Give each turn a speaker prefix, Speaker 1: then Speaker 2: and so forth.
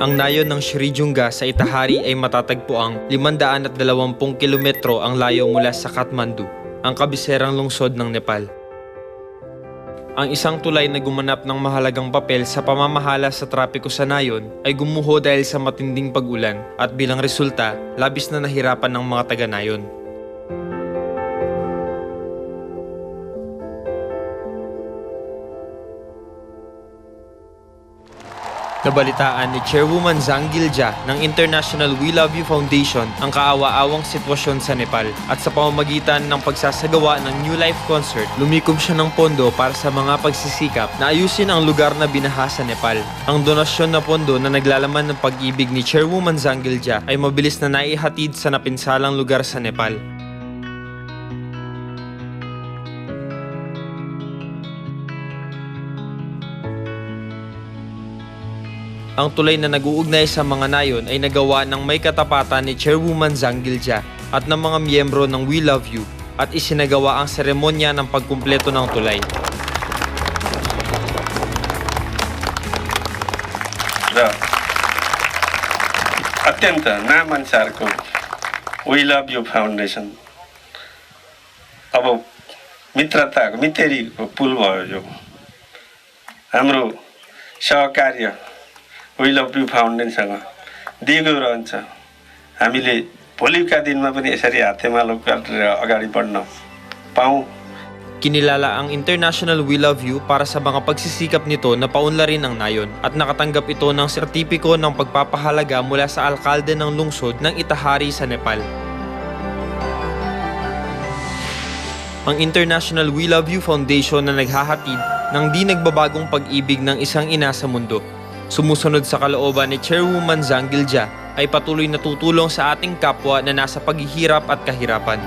Speaker 1: Ang nayon ng Srijunga sa Itahari ay matatagpo ang 520 kilometro ang layo mula sa Kathmandu, ang kabiserang lungsod ng Nepal. Ang isang tulay na gumanap ng mahalagang papel sa pamamahala sa trapiko sa nayon ay gumuho dahil sa matinding pag-ulan at bilang resulta, labis na nahirapan ng mga taga-nayon. Nabalitaan ni Chairwoman Zhang Gilja ng International We Love You Foundation ang kaawa-awang sitwasyon sa Nepal at sa pamamagitan ng pagsasagawa ng New Life Concert, lumikom siya ng pondo para sa mga pagsisikap na ayusin ang lugar na binaha sa Nepal. Ang donasyon na pondo na naglalaman ng pag-ibig ni Chairwoman Zhang Gilja ay mabilis na naihatid sa napinsalang lugar sa Nepal. Ang tulay na nag-uugnay sa mga nayon ay nagawa ng may katapatan ni Chairwoman Zhang Gilja at ng mga miyembro ng We Love You at isinagawa ang seremonya ng pagkumpleto ng tulay.
Speaker 2: र अत्यन्त नामअनुसारको we love यु फाउन्डेसन अब मित्रताको मितेरीको पुल भयो यो हाम्रो सहकार्य we love यु फाउन्डेसनसँग दिगो रहन्छ हामीले भोलिका दिनमा पनि यसरी हातेमालो गरेर अगाडि बढ्न पाऊँ
Speaker 1: Kinilala ang International We Love You para sa mga pagsisikap nito na paunlarin ang nayon at nakatanggap ito ng sertipiko ng pagpapahalaga mula sa alkalde ng lungsod ng Itahari sa Nepal. Ang International We Love You Foundation na naghahatid ng di nagbabagong pag-ibig ng isang ina sa mundo. Sumusunod sa kalooban ni Chairwoman Zhang Gilja ay patuloy na tutulong sa ating kapwa na nasa paghihirap at kahirapan.